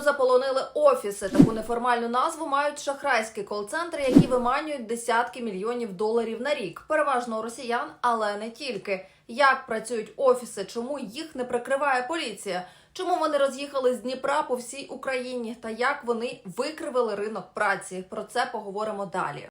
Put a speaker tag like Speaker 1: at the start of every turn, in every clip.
Speaker 1: Заполонили офіси. Таку неформальну назву мають шахрайські кол-центри, які виманюють десятки мільйонів доларів на рік, переважно росіян, але не тільки. Як працюють офіси, чому їх не прикриває поліція? Чому вони роз'їхали з Дніпра по всій Україні? Та як вони викривили ринок праці? Про це поговоримо далі.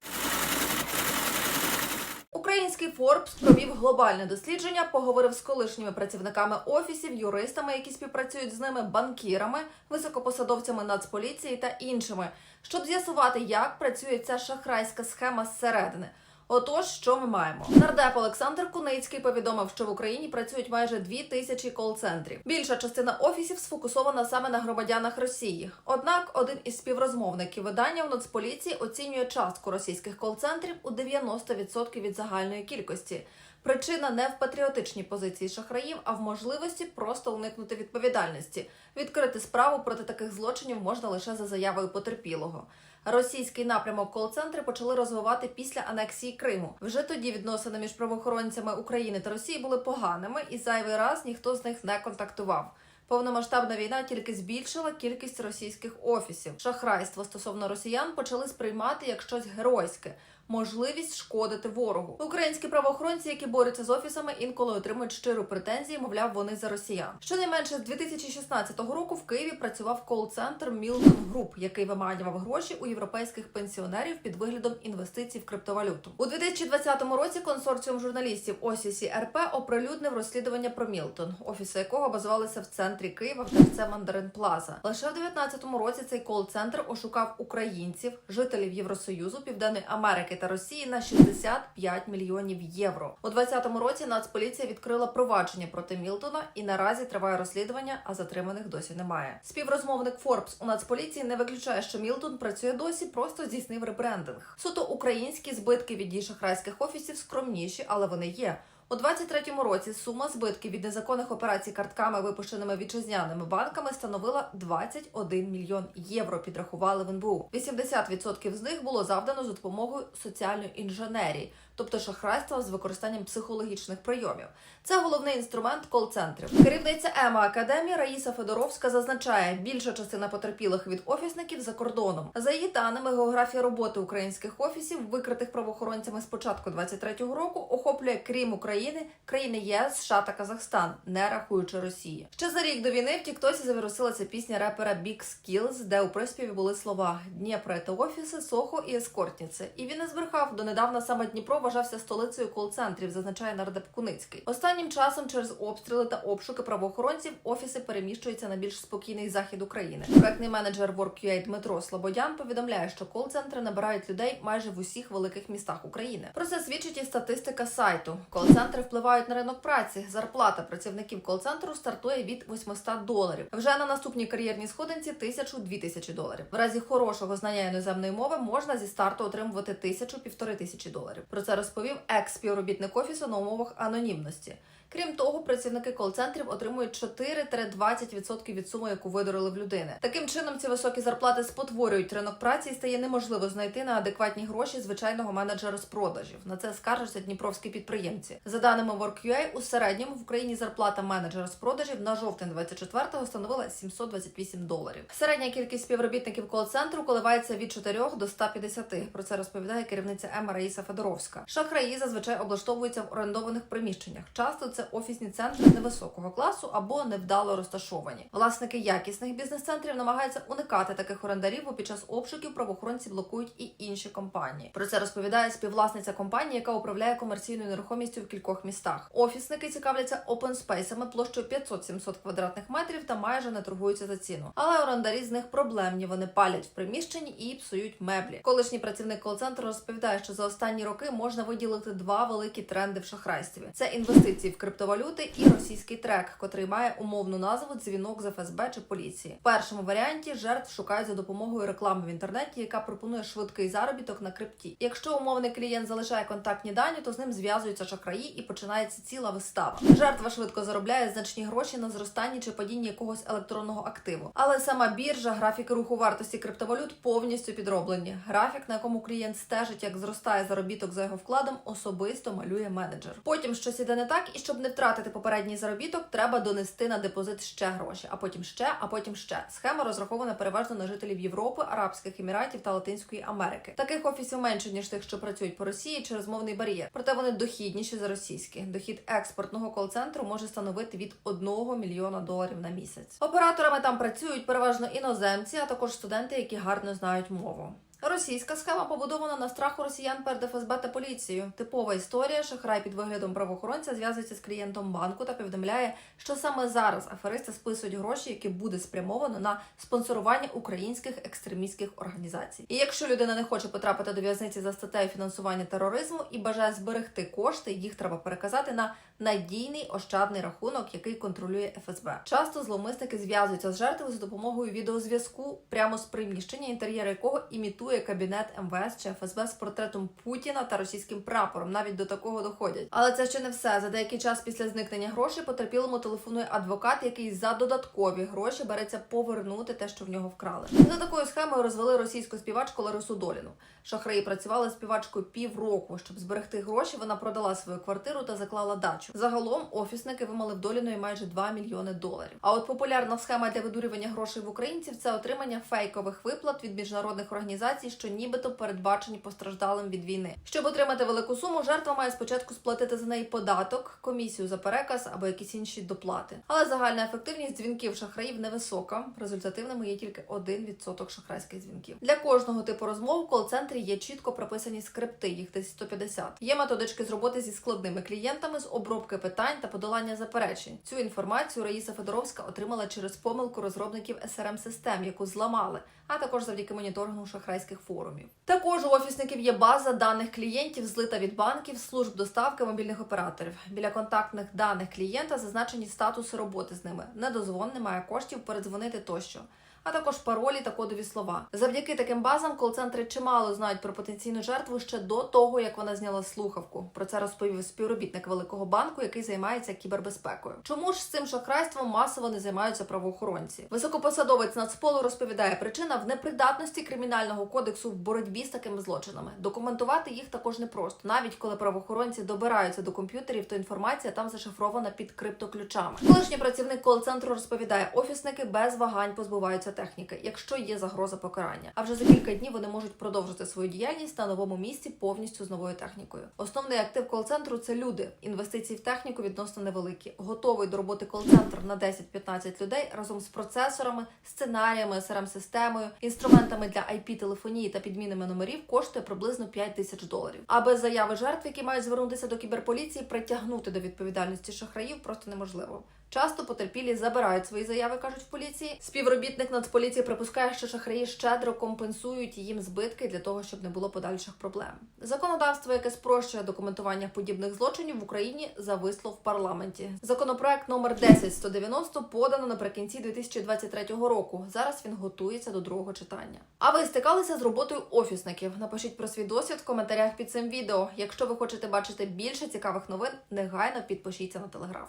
Speaker 1: Український Форбс провів глобальне дослідження, поговорив з колишніми працівниками офісів, юристами, які співпрацюють з ними, банкірами, високопосадовцями Нацполіції та іншими, щоб з'ясувати, як працює ця шахрайська схема зсередини. Отож, що ми маємо? Нардеп Олександр Куницький повідомив, що в Україні працюють майже дві тисячі кол-центрів. Більша частина офісів сфокусована саме на громадянах Росії. Однак, один із співрозмовників видання в Нацполіції оцінює частку російських кол-центрів у 90% від загальної кількості. Причина не в патріотичній позиції шахраїв, а в можливості просто уникнути відповідальності. Відкрити справу проти таких злочинів можна лише за заявою потерпілого. Російський напрямок кол-центри почали розвивати після анексії Криму. Вже тоді відносини між правоохоронцями України та Росії були поганими, і зайвий раз ніхто з них не контактував. Повномасштабна війна тільки збільшила кількість російських офісів. Шахрайство стосовно росіян почали сприймати як щось геройське. Можливість шкодити ворогу. Українські правоохоронці, які борються з офісами, інколи отримують щиру претензії, мовляв, вони за росіян. Щонайменше з 2016 року в Києві працював кол-центр Мілтон Груп, який виманював гроші у європейських пенсіонерів під виглядом інвестицій в криптовалюту. У 2020 році консорціум журналістів Осісі РП оприлюднив розслідування про Мілтон, офіси якого базувалися в центрі Києва в ТРЦ Мандарин Плаза. Лише в 2019 році цей кол-центр ошукав українців, жителів Євросоюзу, Південної Америки та Росії на 65 мільйонів євро. У 2020 році Нацполіція відкрила провадження проти Мілтона і наразі триває розслідування, а затриманих досі немає. Співрозмовник Форбс у Нацполіції не виключає, що Мілтон працює досі, просто здійснив ребрендинг. Суто українські збитки від дій шахрайських офісів скромніші, але вони є. У 23-му році сума збитків від незаконних операцій картками, випущеними вітчизняними банками, становила 21 мільйон євро. Підрахували в НБУ. 80% з них було завдано за допомогою соціальної інженерії, тобто шахрайства з використанням психологічних прийомів. Це головний інструмент кол-центрів. Керівниця ЕМА Академії Раїса Федоровська зазначає, більша частина потерпілих від офісників за кордоном. За її даними, географія роботи українських офісів, викритих правоохоронцями з початку 23-го року, охоплює крім України, країни ЄС, США та Казахстан, не рахуючи Росії. Ще за рік до війни в Тіктосі завірусилася пісня репера Big Skills, де у приспіві були слова Дніпро – це офіси, Сохо і ескортниці. І він не збрехав. Донедавна саме Дніпро вважався столицею кол-центрів, зазначає нардеп Куницький. Останнім часом через обстріли та обшуки правоохоронців офіси переміщуються на більш спокійний захід України. Проектний менеджер WorkUA Дмитро Слободян повідомляє, що кол-центри набирають людей майже в усіх великих містах України. Про це свідчить і статистика сайту. Кол-центри впливають на ринок праці. Зарплата працівників кол-центру стартує від 800 доларів. Вже на наступній кар'єрній сходинці 1000-2000 тисячі доларів. В разі хорошого знання іноземної мови можна зі старту отримувати тисячу-півтори тисячі доларів. Про це розповів екс-співробітник офісу на умовах анонімності. Крім того, працівники кол-центрів отримують 4-20% від суми, яку видорили в людини. Таким чином, ці високі зарплати спотворюють ринок праці і стає неможливо знайти на адекватні гроші звичайного менеджера з продажів. На це скаржаться дніпровські підприємці. За даними WorkUA, у середньому в Україні зарплата менеджера з продажів на жовтень 24-го становила 728 доларів. Середня кількість співробітників кол-центру коливається від 4 до 150. Про це розповідає керівниця ЕМА Раїса Федоровська. Шахраї зазвичай облаштовуються в орендованих приміщеннях. Часто це офісні центри невисокого класу або невдало розташовані. Власники якісних бізнес-центрів намагаються уникати таких орендарів, бо під час обшуків правоохоронці блокують і інші компанії. Про це розповідає співвласниця компанії, яка управляє комерційною нерухомістю в кількох містах. Офісники цікавляться опенспейсами площею 500-700 квадратних метрів та майже не торгуються за ціну. Але орендарі з них проблемні. Вони палять в приміщенні і псують меблі. Колишній працівник кол-центру розповідає, що за останні роки можна виділити два великі тренди в шахрайстві: це інвестиції в криптовалюти і російський трек, котрий має умовну назву дзвінок з ФСБ чи поліції. В першому варіанті жертв шукають за допомогою реклами в інтернеті, яка пропонує швидкий заробіток на крипті. Якщо умовний клієнт залишає контактні дані, то з ним зв'язуються шахраї і починається ціла вистава. Жертва швидко заробляє значні гроші на зростанні чи падінні якогось електронного активу. Але сама біржа, графіки руху вартості криптовалют повністю підроблені. Графік, на якому клієнт стежить, як зростає заробіток за його вкладом, особисто малює менеджер. Потім щось іде не так, і щоб не втратити попередній заробіток, треба донести на депозит ще гроші, а потім ще, а потім ще. Схема розрахована переважно на жителів Європи, Арабських Еміратів та Латинської Америки. Таких офісів менше ніж тих, що працюють по Росії через мовний бар'єр. Проте вони дохідніші за російські. Дохід експортного кол-центру може становити від 1 мільйона доларів на місяць. Операторами там працюють переважно іноземці, а також студенти, які гарно знають мову. Російська схема побудована на страху росіян перед ФСБ та поліцією. Типова історія. Шахрай під виглядом правоохоронця зв'язується з клієнтом банку та повідомляє, що саме зараз аферисти списують гроші, які буде спрямовано на спонсорування українських екстремістських організацій. І якщо людина не хоче потрапити до в'язниці за статтею фінансування тероризму і бажає зберегти кошти, їх треба переказати на надійний ощадний рахунок, який контролює ФСБ. Часто зловмисники зв'язуються з жертвою за допомогою відеозв'язку прямо з приміщення, інтер'єр якого імітує кабінет МВС чи ФСБ з портретом Путіна та російським прапором. Навіть до такого доходять. Але це ще не все. За деякий час після зникнення грошей потерпілому телефонує адвокат, який за додаткові гроші береться повернути те, що в нього вкрали. За такою схемою розвели російську співачку Ларису Доліну. Шахраї працювали співачкою півроку. Щоб зберегти гроші, вона продала свою квартиру та заклала дачу. Загалом офісники вимали в майже 2 мільйони доларів. А от популярна схема для видурювання грошей в українців це отримання фейкових виплат від міжнародних організацій, що нібито передбачені постраждалим від війни. Щоб отримати велику суму, жертва має спочатку сплатити за неї податок, комісію за переказ або якісь інші доплати. Але загальна ефективність дзвінків шахраїв невисока. Результативними є тільки 1% шахрайських дзвінків. Для кожного типу розмов в кол-центрі є чітко прописані скрипти, їх десь 150. Є методички з роботи зі складними клієнтами, з обробки питань та подолання заперечень. Цю інформацію Раїса Федоровська отримала через помилку розробників srm систем яку зламали, а також завдяки моніторингу шахрайських форумів. Також у офісників є база даних клієнтів, злита від банків, служб доставки мобільних операторів. Біля контактних даних клієнта зазначені статуси роботи з ними. Недозвон, немає коштів передзвонити тощо. А також паролі та кодові слова. Завдяки таким базам кол-центри чимало знають про потенційну жертву ще до того, як вона зняла слухавку. Про це розповів співробітник великого банку, який займається кібербезпекою. Чому ж з цим шахрайством масово не займаються правоохоронці? Високопосадовець Нацполу розповідає, причина в непридатності кримінального кодексу в боротьбі з такими злочинами. Документувати їх також непросто, навіть коли правоохоронці добираються до комп'ютерів, то інформація там зашифрована під криптоключами. Колишній працівник кол-центру розповідає, офісники без вагань позбуваються техніки, якщо є загроза покарання. А вже за кілька днів вони можуть продовжити свою діяльність на новому місці повністю з новою технікою. Основний актив кол-центру це люди. Інвестиції в техніку відносно невеликі. Готовий до роботи кол-центр на 10-15 людей разом з процесорами, сценаріями, srm системою інструментами для IP-телефонії та підмінами номерів коштує приблизно 5 тисяч доларів. А без заяви жертв, які мають звернутися до кіберполіції, притягнути до відповідальності шахраїв просто неможливо. Часто потерпілі забирають свої заяви, кажуть в поліції. Співробітник Нацполіції припускає, що шахраї щедро компенсують їм збитки для того, щоб не було подальших проблем. Законодавство, яке спрощує документування подібних злочинів в Україні, зависло в парламенті. Законопроект номер 10190 подано наприкінці 2023 року. Зараз він готується до другого читання. А ви стикалися з роботою офісників? Напишіть про свій досвід в коментарях під цим відео. Якщо ви хочете бачити більше цікавих новин, негайно підпишіться на телеграф.